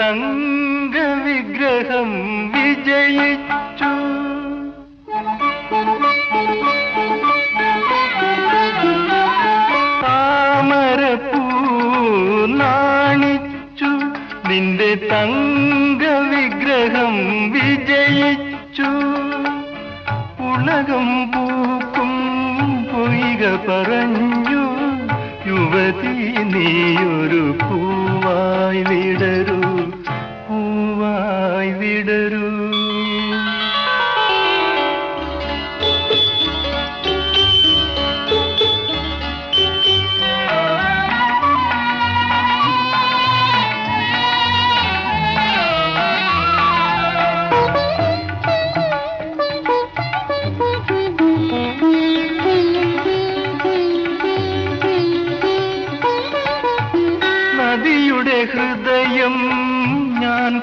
തങ്ക വിഗ്രഹം വിജയിച്ചു. താമരപ്പൂ നാണിച്ചു. നിന്റെ തങ്ക വിഗ്രഹം വിജയിച്ചു. ഉലകം പൂക്കും പൊയ്ക പറഞ്ഞു യുവതി നീയൊരു പൂവായി വിടരൂ.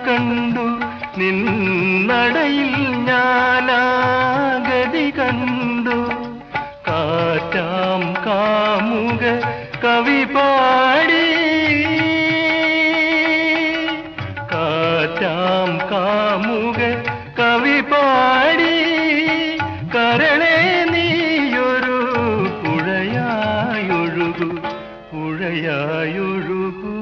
കണ്ടു. നിന്നടയിൽ ഞാനാഗതി കണ്ടു. കാറ്റാം കാമുക കവി പാടി. കാറ്റാം കാമുക കവി പാടി. കരളെ നീയൊരു പുഴയായൊഴുകു. പുഴയായൊഴുകു.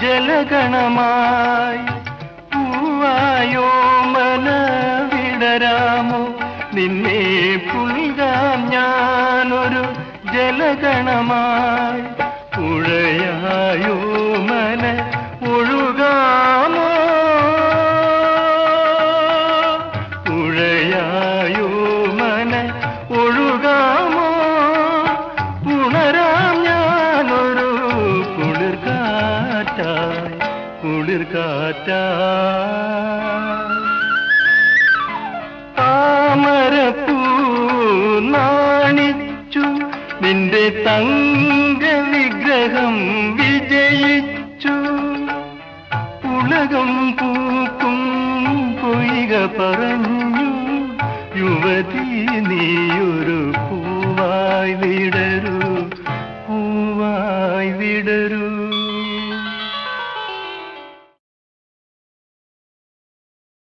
ജലഗണമായി പൂവായോ മന വിടരാമോ നിന്നെ പുൽകാൻ ഞാനൊരു ജലഗണമായി. പുഴയായോ മന ഒഴുകാമോ? പുഴയായോ കുളിർകാറ്റ നാണിച്ചു നിന്റെ തങ്ക വിഗ്രഹം വിജയിച്ചു. പുളകം പൂക്കും പൊയ്ക പറഞ്ഞു യുവതി നീയൊരു പൂവായി വിടരു പൂവായി വിടരു.